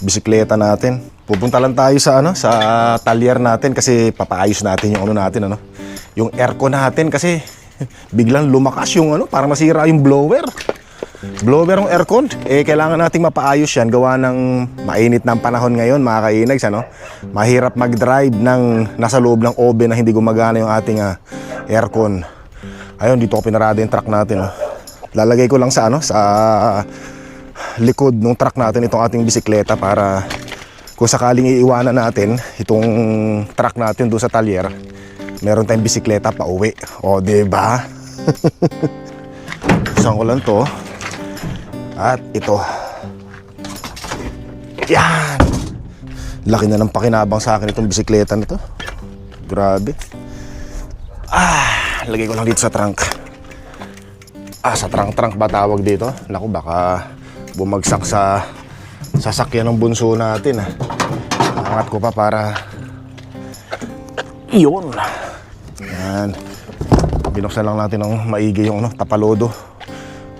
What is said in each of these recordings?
bisikleta natin. Pupunta lang tayo sa ano, sa talyer natin kasi papaayos natin yung ano natin ano. Yung aircon natin kasi biglang lumakas yung ano, parang masira yung blower. Blower ng aircon, eh kailangan nating mapaayos yan gawa ng mainit ng panahon ngayon mga kainags ano. Mahirap mag-drive ng nasa loob ng oven na hindi gumagana yung ating ah, aircon. Ayun, dito ko pinarada yung truck natin oh. Lalagay ko lang sa ano, sa likod ng truck natin itong ating bisikleta para kung sakaling iiwanan natin itong truck natin doon sa talyer, meron tayong bisikleta pa uwi. O, ba? Saan ko lang to. At ito. Yan! Laki na ng pakinabang sa akin itong bisikleta na to. Grabe. Ah, lagay ko lang dito sa trunk. Ah, sa trunk-trunk ba tawag dito? Naku, baka bumagsak sa sasakyan ng bunso natin. Ah. Angat ko pa para... Iyon. Yan. Binuksan lang natin ng maigi yung ano, tapalodo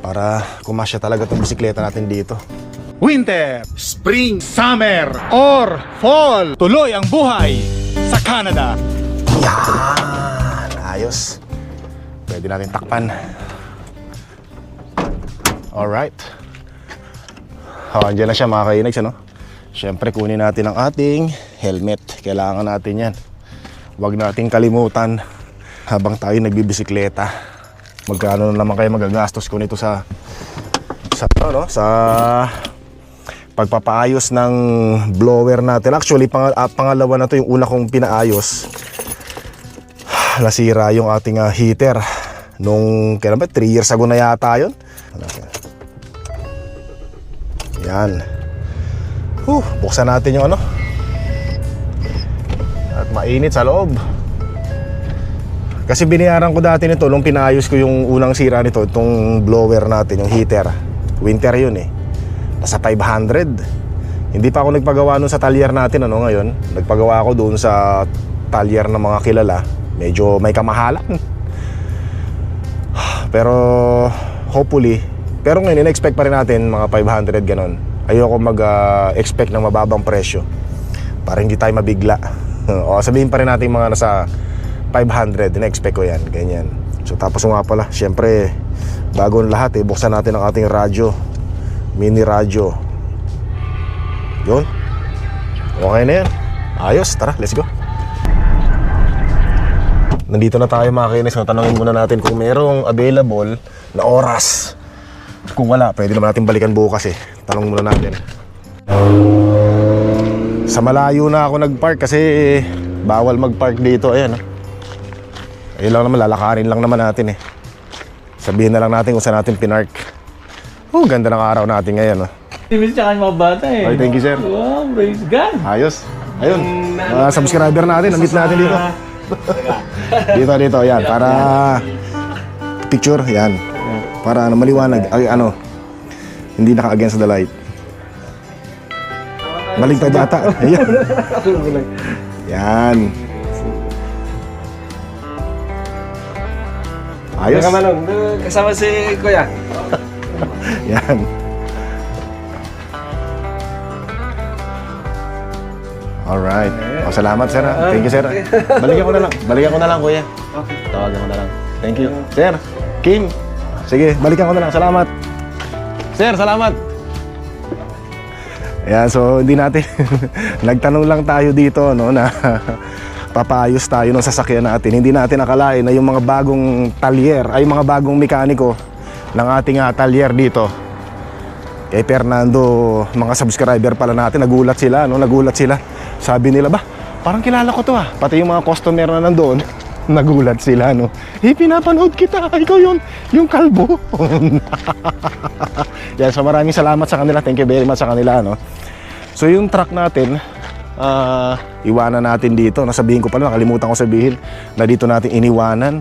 para kumasya talaga itong bisikleta natin dito. Winter, Spring, Summer, or Fall. Tuloy ang buhay sa Canada. Yan! Ayos. Pwede natin takpan. Alright. Oh, andyan na siya mga kainags, ano? Siyempre, kunin natin ang ating helmet. Kailangan natin yan. Huwag nating kalimutan habang tayo nagbibisikleta. Magkano na naman kayo magagastos ko nito sa sa ano, no? sa pagpapaayos ng blower natin. Actually, pang, ah, pangalawa na to yung una kong pinaayos. Nasira yung ating ah, heater. Nung, kailan ba? 3 years ago na yata yun. Yan. Huh, buksan natin yung ano. At mainit sa loob. Kasi binayaran ko dati nito nung pinayos ko yung unang sira nito, itong blower natin, yung heater. Winter yun eh. Nasa 500. Hindi pa ako nagpagawa nun sa talyer natin ano ngayon. Nagpagawa ako doon sa talyer ng mga kilala. Medyo may kamahalan. Pero hopefully, pero ngayon in-expect pa rin natin mga 500 ganon. Ayoko mag-expect ng mababang presyo para hindi tayo mabigla. o sabihin pa rin natin mga nasa 500, in-expect ko yan, ganyan. So tapos nga pala, syempre, bago ang lahat eh, buksan natin ang ating radyo. Mini radyo. Yun. Okay na yan. Ayos, tara, let's go. Nandito na tayo mga kinis. So, tanongin muna natin kung merong available na oras. Kung wala, pwede naman natin balikan bukas eh. Tanong muna natin. Sa malayo na ako nag-park kasi bawal mag-park dito. Ayan. ah. Ayun lang naman, lalakarin lang naman natin eh. Sabihin na lang natin kung saan natin pinark. Oh, ganda ng araw natin ngayon. Oh. Timis tsaka yung mga bata eh. Okay, thank you, sir. Wow, praise God. Ayos. Ayun. Mga subscriber natin, nandito natin dito. dito, dito, yan. Para picture, yan. Para ano, maliwanag. Ay, ano, hindi naka-against the light. Baligtad yata. Ayan. Yan. Ayos. Manong, kasama si Kuya. Yan. Alright. Oh, salamat, sir. ah. Thank you, sir. Balikan ko na lang. Balikan ko na lang, kuya. Tawagan ko na lang. Thank you. Sir, Kim. Sige, balikan ko na lang. Salamat. Sir, salamat. Ayan, so hindi natin nagtanong lang tayo dito no na papaayos tayo ng sasakyan natin. Hindi natin akalain na yung mga bagong talyer ay mga bagong mekaniko ng ating ah, talyer dito. Kay Fernando, mga subscriber pala natin, nagulat sila, no? Nagulat sila. Sabi nila, ba, parang kilala ko to ah. Pati yung mga customer na nandoon, nagulat sila, no? Eh, pinapanood kita, ikaw yun, yung kalbo. Yan, so maraming salamat sa kanila. Thank you very much sa kanila, no? So yung truck natin, ah, iwanan natin dito. Nasabihin ko pala, nakalimutan ko sabihin na dito natin iniwanan.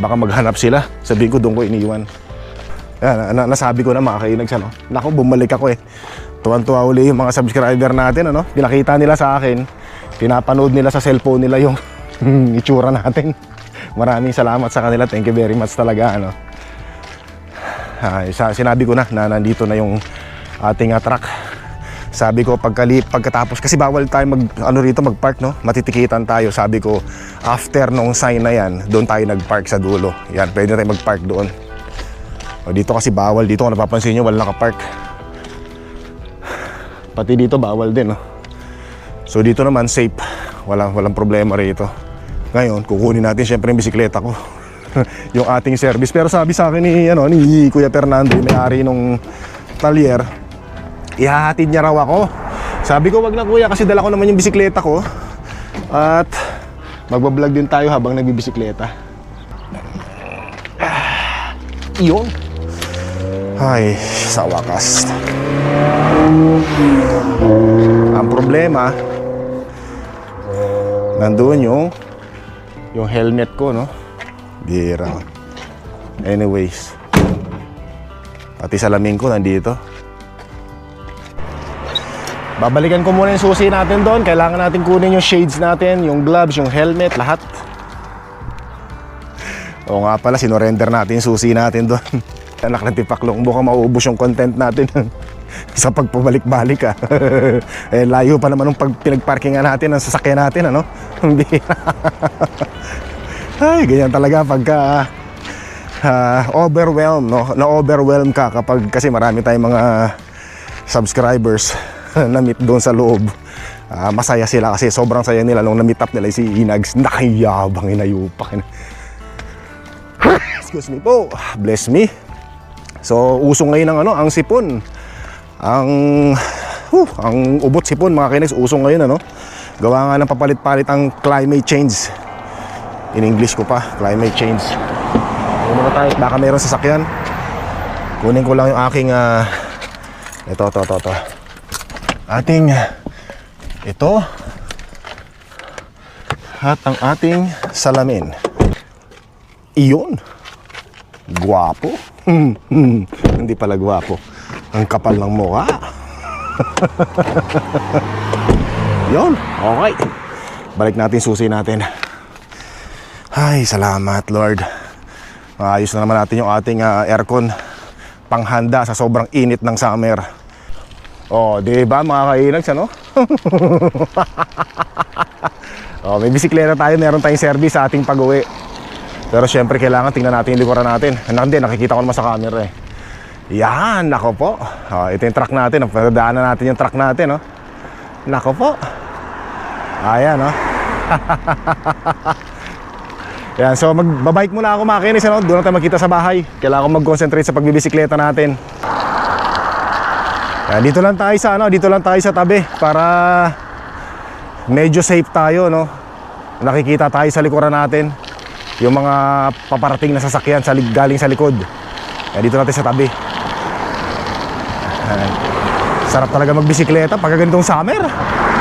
Baka maghanap sila. Sabihin ko, doon ko iniwan. Yan, na, nasabi ko na mga kainags, ano. Naku, bumalik ako eh. Tuwan-tuwa uli yung mga subscriber natin, ano. Pinakita nila sa akin. Pinapanood nila sa cellphone nila yung itsura natin. Maraming salamat sa kanila. Thank you very much talaga, ano. Sa- sinabi ko na na nandito na yung ating ah, truck. Sabi ko pagkali, pagkatapos kasi bawal tayo mag ano rito magpark no. Matitikitan tayo. Sabi ko after nung sign na yan, doon tayo nagpark sa dulo. Yan, pwede tayo magpark doon. O, dito kasi bawal dito kung napapansin nyo wala nakapark. Pati dito bawal din no. So dito naman safe. Walang walang problema rito. Ngayon, kukunin natin syempre yung bisikleta ko. yung ating service. Pero sabi sa akin ni ano ni Kuya Fernando, may-ari nung talyer, ihahatid niya raw ako. Sabi ko, wag na kuya kasi dala ko naman yung bisikleta ko. At magbablog din tayo habang nagbibisikleta. Iyon. Ay, sa wakas. Ang problema, nandoon yung yung helmet ko, no? Bira. Anyways, pati salamin ko nandito. Babalikan ko muna yung susi natin doon. Kailangan natin kunin yung shades natin, yung gloves, yung helmet, lahat. Oo nga pala, sinorender natin yung susi natin doon. Anak ng tipaklong, mukhang mauubos yung content natin sa pagpabalik-balik ah. eh, layo pa naman nung pag pinagparkingan natin ang sasakyan natin, ano? Bihira. Ay, ganyan talaga pagka ah, overwhelm, no? Na-overwhelm ka kapag kasi marami tayong mga subscribers na meet doon sa loob. Ah, masaya sila kasi sobrang saya nila nung na-meet up nila si Inags. Nakayabang inayupak. Excuse me po. Bless me. So, uso ngayon ang ano, ang sipon. Ang huh, ang ubot sipon mga kinex, uso ngayon ano. Gawa nga ng papalit-palit ang climate change. In English ko pa, climate change. Mo tayo, baka meron sasakyan. Kunin ko lang yung aking ah, ito, ito, ito, ito. Ating ito at ang ating salamin. Iyon. Guwapo. Hindi pala guwapo. Ang kapal ng mukha. Yon, okay. Balik natin susi natin. Ay, salamat Lord. Maayos na naman natin yung ating ah, aircon panghanda sa sobrang init ng summer. Oh, di ba mga kainags ano? oh, may bisikleta tayo, meron tayong service sa ating pag-uwi. Pero syempre kailangan tingnan natin yung likuran natin. Anak hindi, nakikita ko naman sa camera eh. Yan, nako po. Oh, ito yung truck natin. Pagdaanan natin yung truck natin, oh. Nako po. Ayan, oh. Yan, so magbabike muna ako mga kinis, ano? Doon na tayo magkita sa bahay. Kailangan ko mag-concentrate sa pagbibisikleta natin. Yan, dito lang tayo sa ano, dito lang tayo sa tabi para medyo safe tayo, no? Nakikita tayo sa likuran natin. Yung mga paparating na sasakyan sa, galing sa likod. Yan, dito natin sa tabi. Sarap talaga magbisikleta pag ganitong summer.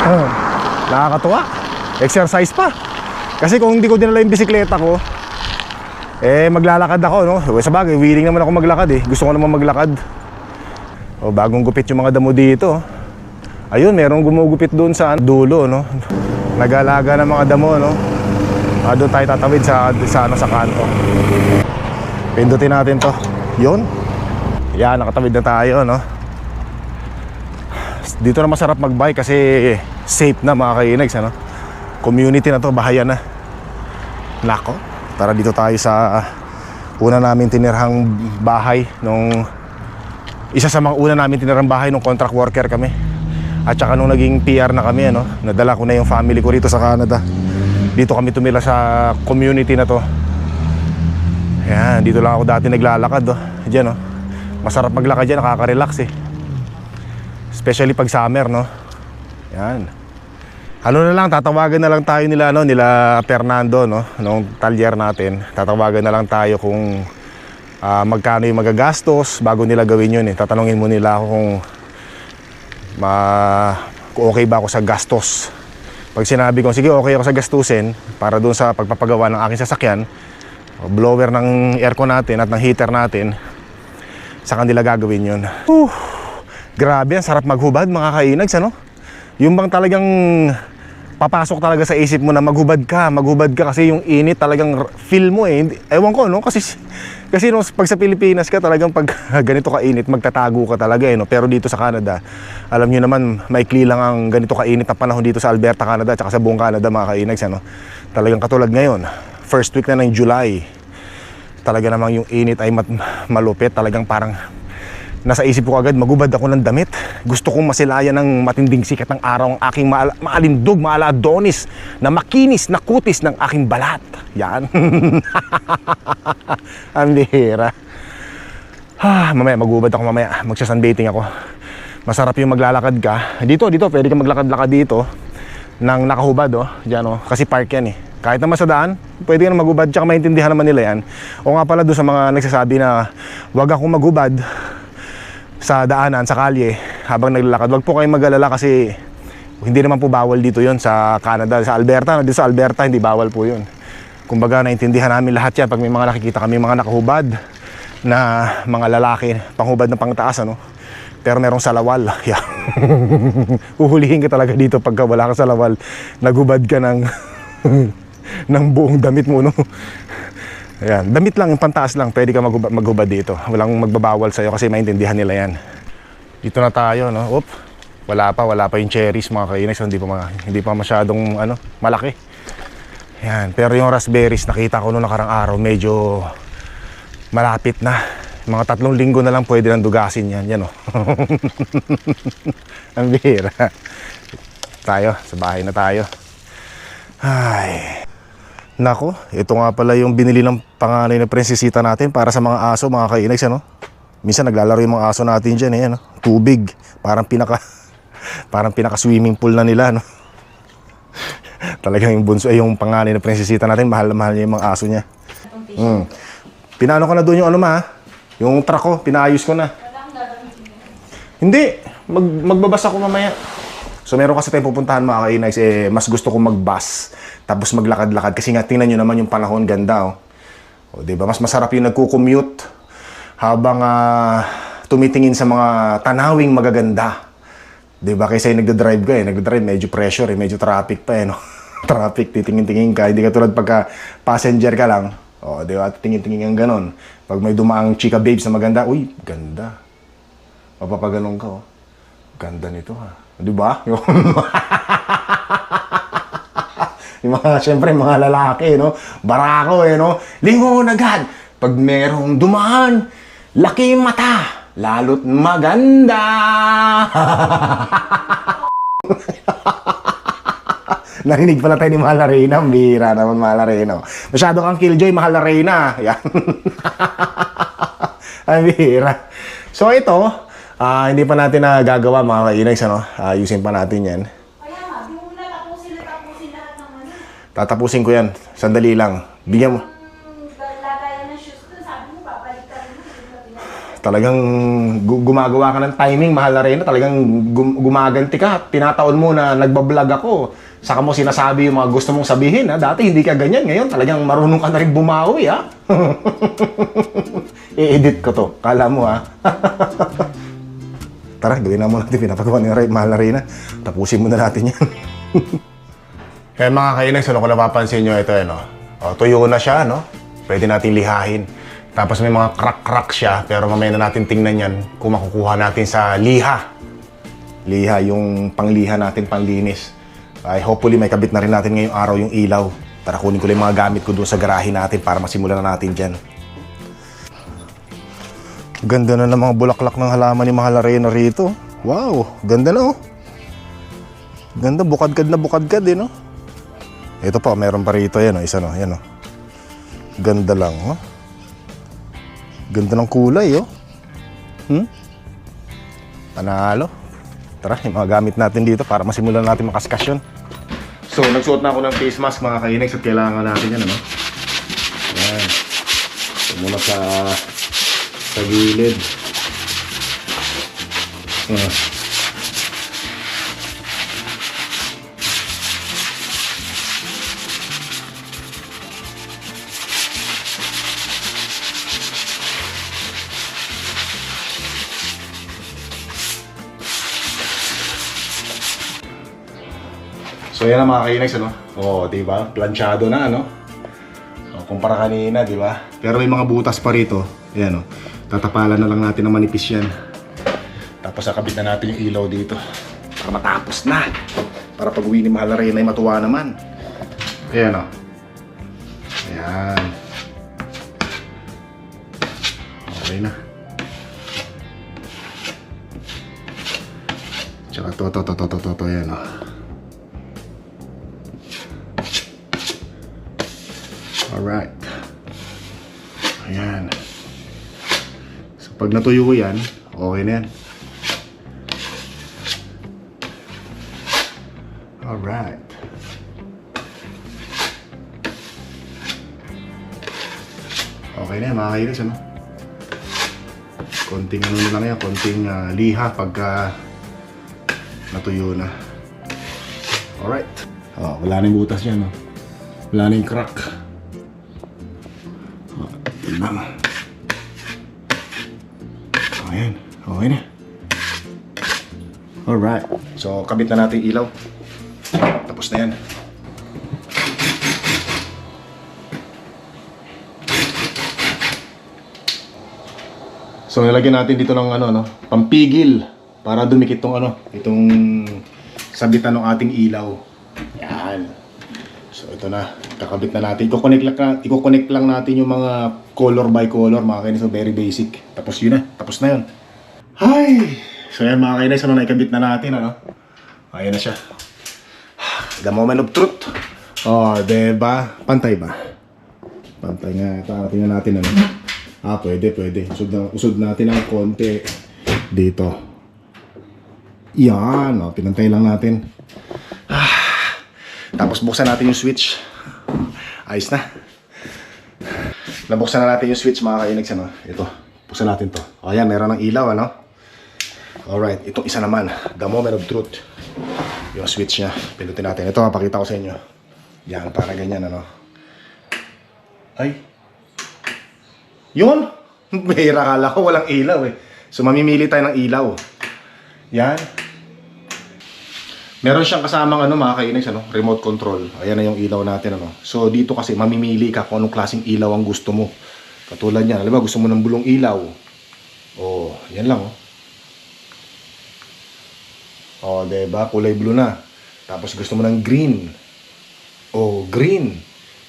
Ah, Nakakatuwa. Exercise pa. Kasi kung hindi ko dinala yung bisikleta ko, eh maglalakad ako, no? Eh, Sa bagay, willing naman ako maglakad eh. Gusto ko naman maglakad. O, bagong gupit yung mga damo dito. Ayun, merong gumugupit doon sa dulo, no? Nagalaga ng mga damo, no? Ah, doon tayo tatawid sa, sa, ano, sa kanto. Pindutin natin to. Yun. Yan, nakatawid na tayo, no? Dito na masarap magbike kasi safe na mga kainags, ano? Community na to, bahayan na. Nako, tara dito tayo sa una namin tinirhang bahay nung isa sa mga una namin tinirhang bahay nung contract worker kami. At saka nung naging PR na kami, ano, nadala ko na yung family ko rito sa Canada. Dito kami tumira sa community na to. Yan, dito lang ako dati naglalakad, oh. Diyan, oh. Masarap maglakad dyan, nakaka-relax eh. Especially pag summer, no? Yan. Ano na lang, tatawagan na lang tayo nila, ano, nila Fernando, no? Nung talyer natin. Tatawagan na lang tayo kung ah, magkano yung magagastos bago nila gawin yun eh. Tatanungin mo nila kung ma kung okay ba ako sa gastos. Pag sinabi ko, sige okay ako sa gastusin para doon sa pagpapagawa ng aking sasakyan, blower ng aircon natin at ng heater natin, sa kanila gagawin yun. Uh, grabe, ang sarap maghubad mga kainags, ano? Yung bang talagang papasok talaga sa isip mo na maghubad ka, maghubad ka kasi yung init talagang feel mo eh. Ewan ko, no? Kasi Kasi no, pag sa Pilipinas ka talagang pag ganito kainit, magtatago ka talaga eh. No? Pero dito sa Canada, alam nyo naman, maikli lang ang ganito kainit na panahon dito sa Alberta, Canada, tsaka sa buong Canada mga kainags. Ano? Talagang katulad ngayon, first week na ng July, talaga namang yung init ay mat- malupit. Talagang parang nasa isip ko agad, magubad ako ng damit. Gusto kong masilayan ng matinding sikat ng araw ang aking maala- maalindog, maaladonis, na makinis, na kutis ng aking balat. Yan. ang bihira. Ah, mamaya magubad ako mamaya. Magsasunbathing ako. Masarap yung maglalakad ka. Dito, dito, pwede ka maglakad-lakad dito nang nakahubad, oh. Diyan, oh. Kasi park yan, eh. Kahit naman sa daan, pwede ka na magubad, tsaka maintindihan naman nila yan. O nga pala doon sa mga nagsasabi na wag akong magubad sa daanan, sa kalye, habang naglalakad. Wag po kayong mag-alala kasi hindi naman po bawal dito yon sa Canada. Sa Alberta, dito sa Alberta, hindi bawal po yun. Kumbaga, naintindihan namin lahat yan pag may mga nakikita kami mga nakahubad na mga lalaki, panghubad na pangtaas, ano. Pero merong salawal. Yeah. Uhulihin ka talaga dito pagka wala ka salawal. Nagubad ka ng ng buong damit mo, no? Ayan, damit lang, pantaas lang, pwede ka maghubad, maghubad dito. Walang magbabawal sa'yo kasi maintindihan nila yan. Dito na tayo, no? Oop, wala pa, wala pa yung cherries mga kainis, hindi pa, ma- hindi pa masyadong ano, malaki. Yan, pero yung raspberries, nakita ko noong nakarang araw, medyo malapit na. Mga tatlong linggo na lang pwede nang dugasin yan. Yan, oh. Ang bihira. Tayo, sa bahay na tayo. Ay. Nako, ito nga pala yung binili ng panganay na prinsesita natin para sa mga aso, mga kainags, ano? Minsan naglalaro yung mga aso natin dyan, eh, ano? Tubig. Parang pinaka, parang pinaka swimming pool na nila, no? Talagang yung bunso, ay yung panganay na prinsesita natin, mahal na mahal niya yung mga aso niya. Mm. Pinano ko na doon yung ano ma, yung truck ko, pinaayos ko na. Hindi, mag, magbabas ako mamaya. So meron kasi tayong pupuntahan mga kainags, eh, mas gusto kong magbus, tapos maglakad-lakad. Kasi nga, tingnan nyo naman yung panahon, ganda oh. O, di ba? Mas masarap yung nagko-commute habang ah, tumitingin sa mga tanawing magaganda. Di ba? Kaysa yung nagda-drive ka eh. Nagda-drive, medyo pressure eh. Medyo traffic pa eh, no? traffic, titingin-tingin ka. Hindi ka tulad pagka passenger ka lang. O, di ba? Tingin-tingin kang ganon. Pag may dumaang chika babes na maganda, uy, ganda. Mapapaganon ka, oh. Ganda nito, ha. Di ba? Yung, yung mga, syempre, mga lalaki, no? Barako, eh, no? Lingon agad. Pag merong dumaan, laki mata, lalo't maganda. Narinig pala tayo ni Mahal na Reyna. Ang naman Mahal na Reyna. Masyado kang killjoy, Mahal na Reyna. Yan. Ang bihira. So ito, ah, hindi pa natin nagagawa mga kainags. Ano? Ayusin pa natin yan. Kaya nga, di mo na tapusin na tapusin lahat ng ano. Tatapusin ko yan. Sandali lang. Bigyan mo. Talagang gu- gumagawa ka ng timing, mahal na rin. Talagang gum- gumaganti ka. Tinataon mo na nagbablog ako. Saka mo sinasabi yung mga gusto mong sabihin. Ha? Dati hindi ka ganyan. Ngayon talagang marunong ka na rin bumawi. Ha? I-edit ko to. Kala mo ha. Tara, gawin na mo natin. Pinapagawa ni Ray, mahal na ha? Tapusin mo na natin yan. Kaya mga kainag, sa kung napapansin nyo ito, ano, o, tuyo na siya, no? Pwede natin lihahin. Tapos may mga crack-crack siya, pero mamaya na natin tingnan yan kung makukuha natin sa liha. Liha, yung pangliha natin, panlinis. Ay, hopefully may kabit na rin natin ngayong araw yung ilaw. Tara, kunin ko lang yung mga gamit ko doon sa garahe natin para masimulan na natin dyan. Ganda na ng mga bulaklak ng halaman ni Mahal Arena rito. Wow, ganda na oh. Ganda, bukadkad na bukadkad eh, no? Ito pa, meron pa rito. Yan, oh, isa no. Yan, oh. Ganda lang, oh. Ganda ng kulay, oh. Hmm? Panalo. Tara, yung mga gamit natin dito para masimulan natin makaskasyon. So, nagsuot na ako ng face mask, mga kainags, at kailangan natin yan, ano? Yan. So, muna sa sa gilid. Ah. So yan ang mga kainags, ano? Oo, di ba? Planchado na, ano? kumpara kanina, di ba? Pero may mga butas pa rito. Ayan o. Tatapalan na lang natin ng manipis yan. Tapos nakabit na natin yung ilaw dito. Para matapos na. Para pag uwi ni Mahal na Reyna ay matuwa naman. Ayan o. Ayan. Okay na. Tsaka to, to, to, to, to, to, to, yan o. Alright. Ayan. So, pag natuyo ko yan, okay na yan. Alright. Okay na yan, mga kainis, ano? Konting ano na lang yan, konting ah, liha pagka natuyo na. Alright. Oh, wala na yung butas yan, no? Wala na yung crack. Alright. So, kabit na natin ilaw. Tapos na yan. So, nilagyan natin dito ng ano, no? Pampigil. Para dumikit tong ano, itong sabitan ng ating ilaw. Yan. So, ito na. Kakabit na natin. Iko-connect lang, iko-connect lang natin yung mga color by color, mga kainis. So, very basic. Tapos yun na. Tapos na yun. Ay! So, yan mga kainis. Ano, naikabit na natin, ano? Ayan na siya. The moment of truth. Oh, diba? Pantay ba? Pantay nga. Ito, tingnan natin ano. Ah, pwede, pwede. Usod, na, usod natin ng konti dito. Yan, oh, pinantay lang natin. Ah, tapos buksan natin yung switch. Ayos na. Nabuksan na natin yung switch mga kainags, ano? Ito, buksan natin to. O yan, meron ng ilaw, ano? Alright, itong isa naman, the moment of truth. Yung switch niya, pinutin natin. Ito, mapakita ko sa inyo. Yan, para ganyan, ano? Ay, yun! Mahira kala ko walang ilaw eh. So mamimili tayo ng ilaw. Yan. Meron siyang kasamang ano mga kainis, ano, remote control. Ayan na yung ilaw natin ano. So dito kasi mamimili ka kung anong klaseng ilaw ang gusto mo. Katulad niyan, alam mo gusto mo ng bulong ilaw. Oh, yan lang oh. 'Di ba? Kulay blue na. Tapos gusto mo ng green. Oh, green.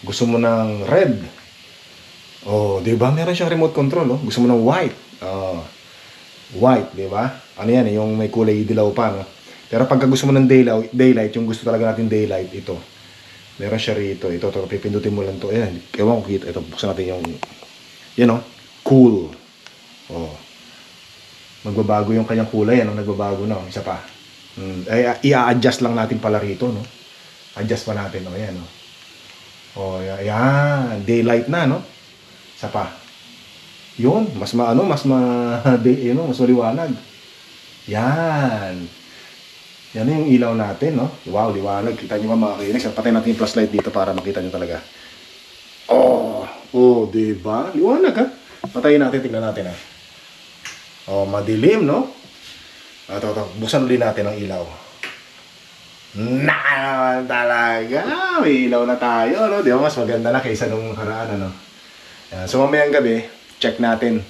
Gusto mo ng red. 'di ba? Meron siyang remote control, oh. Gusto mo ng white. Oh. White, ba? Ano 'yan, eh, yung may kulay dilaw pa, no? Pero pagka gusto mo ng daylight, yung gusto talaga natin daylight, ito. Meron siya rito. Ito, ito, pipindutin mo lang to. Ayan, ewan ko kita. Ito, buksan natin yung, yan oh, cool. Oh. Magbabago yung kanyang kulay, ano, nagbabago na, oh. isa pa. Hmm, ay, i-adjust lang natin pala rito, no? Adjust pa natin, oh, ayan, oh. Oh, ya- yan, daylight na, no? Isa pa. Yun, mas maano, mas ma day, you know, mas maliwanag. Yan. Yan yung ilaw natin, no? Wow, liwanag. Kita nyo ba mga kainis? Patay natin yung flashlight dito para makita nyo talaga. Oh, oh, di ba? Liwanag, ha? Patayin natin, tingnan natin, ha? Oh, madilim, no? Ah, Ito, ito. Buksan ulit natin ang ilaw. Na naman talaga. May ilaw na tayo, no? Di ba? Mas maganda na kaysa nung haraan, ano? Yan. So, mamayang gabi, check natin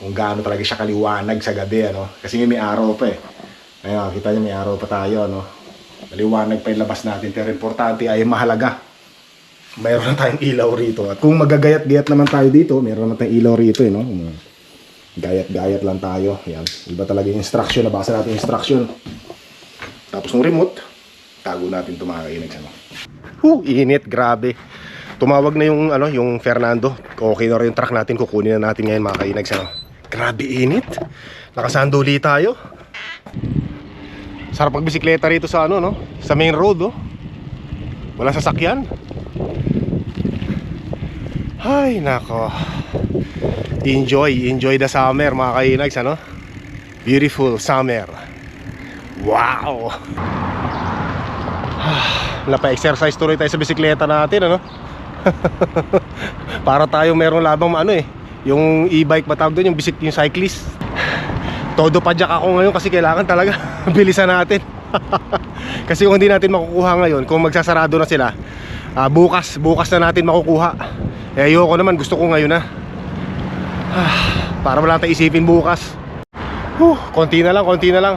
kung gaano talaga siya kaliwanag sa gabi, ano? Kasi may araw pa, eh. Ayun, kita niyo may araw pa tayo, ano? Maliwanag pa yung labas natin, pero importante ay mahalaga. Mayroon na tayong ilaw rito. At kung magagayat-gayat naman tayo dito, mayroon na tayong ilaw rito, eh, no? Gayat-gayat lang tayo. Yan. Iba talaga yung instruction. Nabasa natin yung instruction. Tapos yung remote, tago natin ito mga kainags, ano? Init, grabe. Tumawag na yung ano, yung Fernando. Okay na rin yung truck natin, kukunin na natin ngayon mga kainags, ano? Grabe init. Nakasanduli tayo. Sarap magbisikleta rito sa ano, no? Sa main road, oh. Wala sasakyan. Ay, nako. Enjoy, enjoy the summer mga kainags, ano? Beautiful summer. Wow! Napa-exercise tuloy tayo sa bisikleta natin, ano? Para tayo merong labang ano eh. Yung e-bike ba tawag doon, yung bisik yung cyclist. Todo padyak ako ngayon kasi kailangan talaga bilisan natin. kasi kung hindi natin makukuha ngayon, kung magsasarado na sila, ah, bukas, bukas na natin makukuha. Eh ayoko naman, gusto ko ngayon na. Ah, para wala tayong isipin bukas. Huh, konti na lang, konti na lang.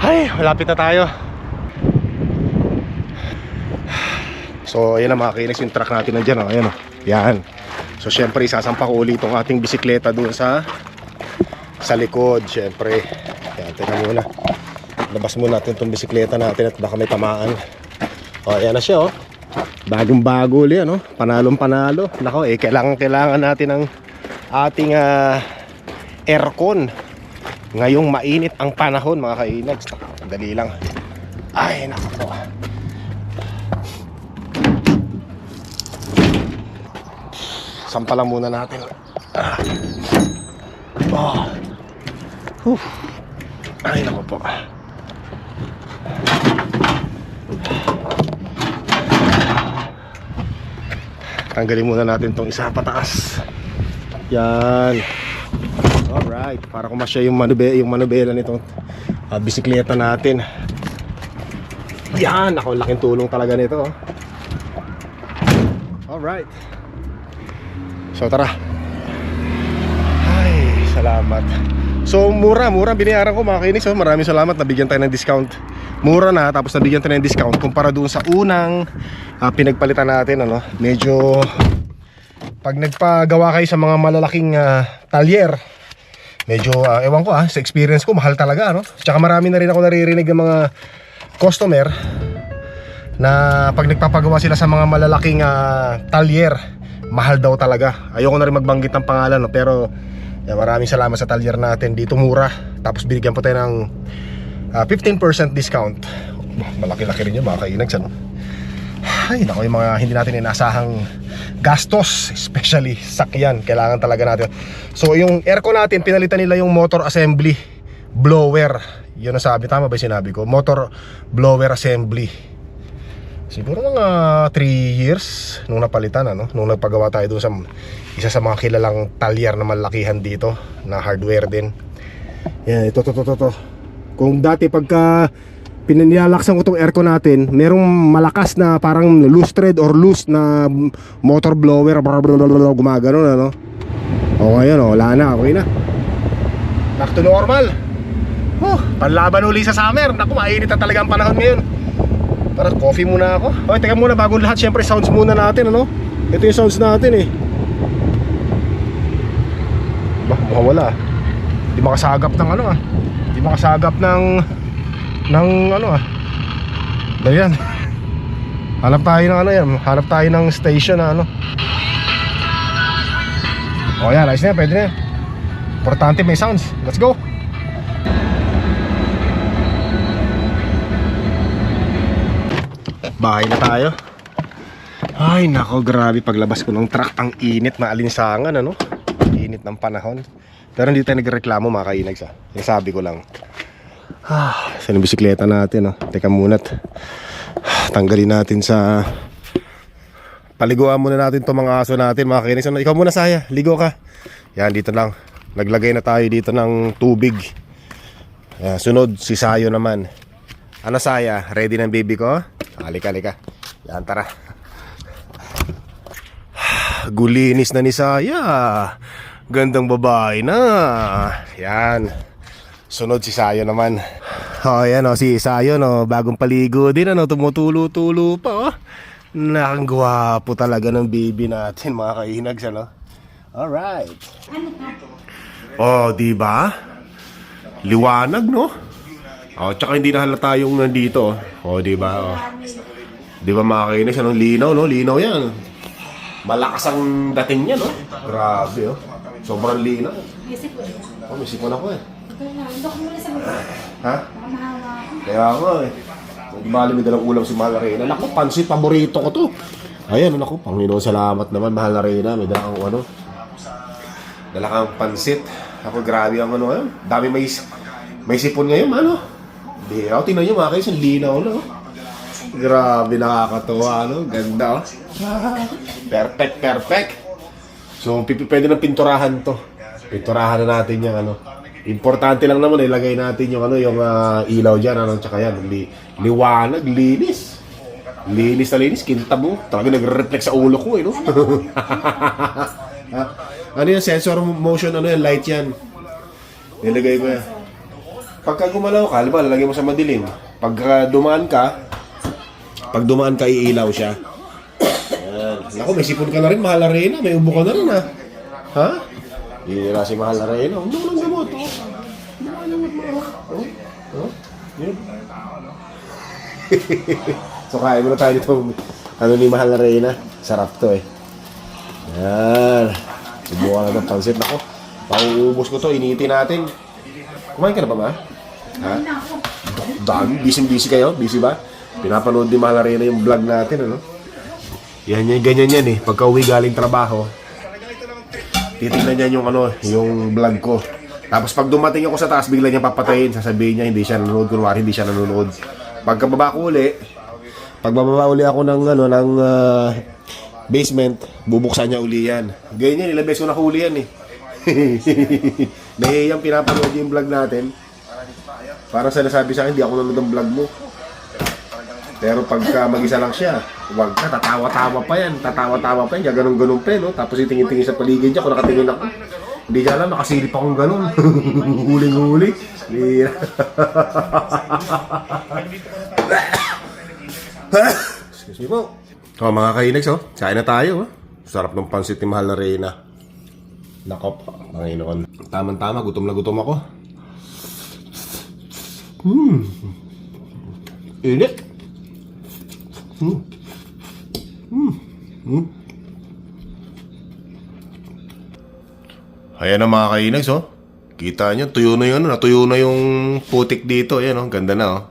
Ay, malapit na tayo. So, ayan na mga kinex yung truck natin nandyan. Oh. Ayan, oh. Yan. So, syempre, isasampa ko ulit itong ating bisikleta doon sa sa likod, syempre. Yan, teka muna. Labas muna natin itong bisikleta natin at baka may tamaan. O, ayan na siya, oh. Bagong bago ulit, ano? Panalong panalo. Nako, eh, kailangan, kailangan natin ng ating ah, aircon. Ngayong mainit ang panahon, mga kainags. Dali lang. Ay, nako po. Sampalan muna natin. Ah. Oh. Ay, nako po. Tanggalin muna natin tong isa pataas. Yan. Alright, para kumasya yung manube yung manubela nitong ah, bisikleta natin. Yan, ako laking tulong talaga nito. oh. Alright. So tara. Ay, salamat. So mura, mura binayaran ko mga. So, maraming salamat, nabigyan tayo ng discount. Mura na, tapos nabigyan tayo ng discount kumpara doon sa unang ah, pinagpalitan natin. Ano, medyo pag nagpagawa kayo sa mga malalaking ah, talyer, medyo ah, ewan ko ah, sa experience ko, mahal talaga. No? Tsaka marami na rin ako naririnig ng mga customer na pag nagpapagawa sila sa mga malalaking ah, talyer, mahal daw talaga. Ayoko na rin magbanggit ng pangalan, no? pero yan, maraming salamat sa talyer natin. Dito mura. Tapos binigyan po tayo ng ah, 15% discount. Malaki-laki rin yun mga kainags. Ano? Ay, nako yung mga hindi natin inasahang gastos, especially sakyan, kailangan talaga natin. So yung aircon natin, pinalitan nila yung motor assembly blower. Yun ang sabi, tama ba yung sinabi ko? Motor blower assembly. Siguro mga 3 years nung napalitan ano, nung nagpagawa tayo doon sa isa sa mga kilalang talyer na malakihan dito na hardware din. Yan, ito to to to. to. Kung dati pagka pinanilalaksan ko tong aircon natin, merong malakas na parang loose thread or loose na motor blower gumagano ano. O ngayon, oh, wala na, okay na. Back to normal. Oh, panlaban uli sa summer. Naku, mainit na talaga ang panahon ngayon. Tara, coffee muna ako. Okay, teka muna, bago lahat, syempre sounds muna natin, ano? Ito yung sounds natin eh. Bah, mukhang wala. Di makasagap ng ano ah. Di makasagap ng ng ano ah. Ganyan. Hanap tayo ng ano yan. Hanap tayo ng station na ano. O yan, ayos na yan. Pwede na. Importante may sounds. Let's go. Bahay na tayo. Ay nako, grabe paglabas ko ng truck ang init na alinsangan ano. Init ng panahon. Pero hindi tayo nagreklamo mga kainags ah. Yung sabi ko lang. Ah, sa yung bisikleta natin oh. Teka muna. Tanggalin natin sa Paliguan muna natin itong mga aso natin mga kainags. Ano, Ikaw muna saya, ligo ka. Yan dito lang. Naglagay na tayo dito ng tubig. Yan, sunod si Sayo naman. Ano Saya? Ready ng baby ko? Halika, halika. Yan, tara. Gulinis na ni Saya. Gandang babae na. Yan. Sunod si Sayo naman. Oh, yan oh, si Sayo no, bagong paligo din ano, tumutulo-tulo pa oh. Nakangwapo talaga ng baby natin mga kainags ano. Alright. Oh, di ba? Liwanag no? Oh, tsaka hindi na halata yung nandito. Oh, di ba? Oh. Di ba mga kainis? Anong linaw, no? Linaw yan. Malakas ang dating niya, no? Grabe, oh. Sobrang linaw. Ko. Oh, may sipon ako eh. Sa. Ha? Kaya nga eh. Kung bali may dalang ulam si Mahal na Reyna. Naku, pansit, paborito ko to. Ayan, naku, Panginoon, salamat naman, Mahal na Reyna. May dalang ano. Dala pansit. Ako, grabe ang ano ngayon. Dami may, may sipon ngayon, ano. Di, ako, tingnan nyo mga kayo, linaw na, oh. Grabe, nakakatawa, ano. Ganda, oh. Perfect, perfect. So, pwede ng pinturahan to. Pinturahan na natin yung ano. Importante lang naman ilagay natin yung ano yung ah, ilaw diyan ano tsaka yan li, liwanag, linis. Linis na linis, kintab mo. Talaga nagre-reflect sa ulo ko eh, no? Ha? ano yung sensor motion, ano yan, light yan. Nilagay ko yan. Pagka gumalaw ka, halimbawa, lalagay mo sa madilim. Pagka dumaan ka, pag dumaan ka, iilaw siya. Naku, may sipon ka na rin, mahal arena. May ubo ka na rin, ha? Ha? Hindi na si mahal arena. Mo lang gamot, oh. Huwag mo lang gamot, mo, oh. Yun. so, kain muna tayo dito. Ano ni mahal arena. Sarap to, eh. Yan. Subukan na itong pansit. Ako, pauubos ko to. Initin natin. Kumain ka na ba, ma? Ha? Dami. Busy-busy kayo? Busy ba? Pinapanood ni Mahal Arena yung vlog natin, ano? Yan yan, ganyan yan eh. Pagka uwi galing trabaho, titignan niya yung ano, yung vlog ko. Tapos pag dumating ako sa taas, bigla niya papatayin. Sasabihin niya, hindi siya nanonood. Kunwari, hindi siya nanonood. Pagka baba ko uli, pag bababa uli ako ng, ano, ng ah, basement, bubuksan niya uli yan. Ganyan, ilang beses ko nahuli yan eh. Nahihiyang pinapanood yung vlog natin. Parang sinasabi sa akin, hindi ako nanonood ng vlog mo. Pero pagka mag-isa lang siya, wag ka, tatawa-tawa pa yan, tatawa-tawa pa yan, gaganong-ganong pa yan, no? Tapos itingin-tingin sa paligid niya, kung nakatingin ako. Hindi niya alam, nakasilip akong ganon. Huling-huli. Hindi Excuse me po. Oh, mga kainags, oh. Kain na tayo, oh. Sarap ng pansit ni Mahal na Reyna. Nako po, Panginoon. Tama-tama, gutom na gutom ako. Hmm. Init. Hmm. Hmm. Hmm. Ayan ang mga kainags, oh. Kita nyo, tuyo na yun, natuyo na yung putik dito. Ayan, oh, ganda na, oh.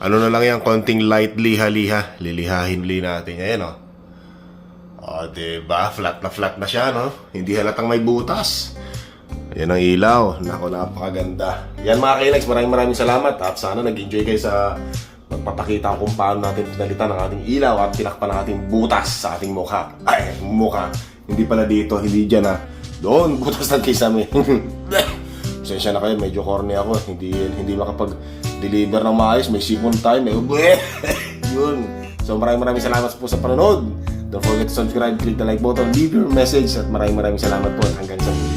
Ano na lang yan, konting light liha-liha. Lilihahin li natin. Ayan, oh. O, diba? Flat na flat na siya, no? Hindi halatang may butas. Ayan ang ilaw. Nako, napakaganda. Yan mga kailags, maraming maraming salamat. At sana nag-enjoy kayo sa magpapakita kung paano natin pinalitan ang ating ilaw at tinakpan ang ating butas sa ating mukha. Ay, mukha. Hindi pala dito, hindi dyan ah. Doon, butas ng kisame. Pasensya na kayo, medyo corny ako. Hindi hindi makapag-deliver ng maayos. May sipon may ube. Yun. So maraming maraming salamat po sa panonood. Don't forget to subscribe, click the like button, leave your message at maraming maraming salamat po hanggang sa muli.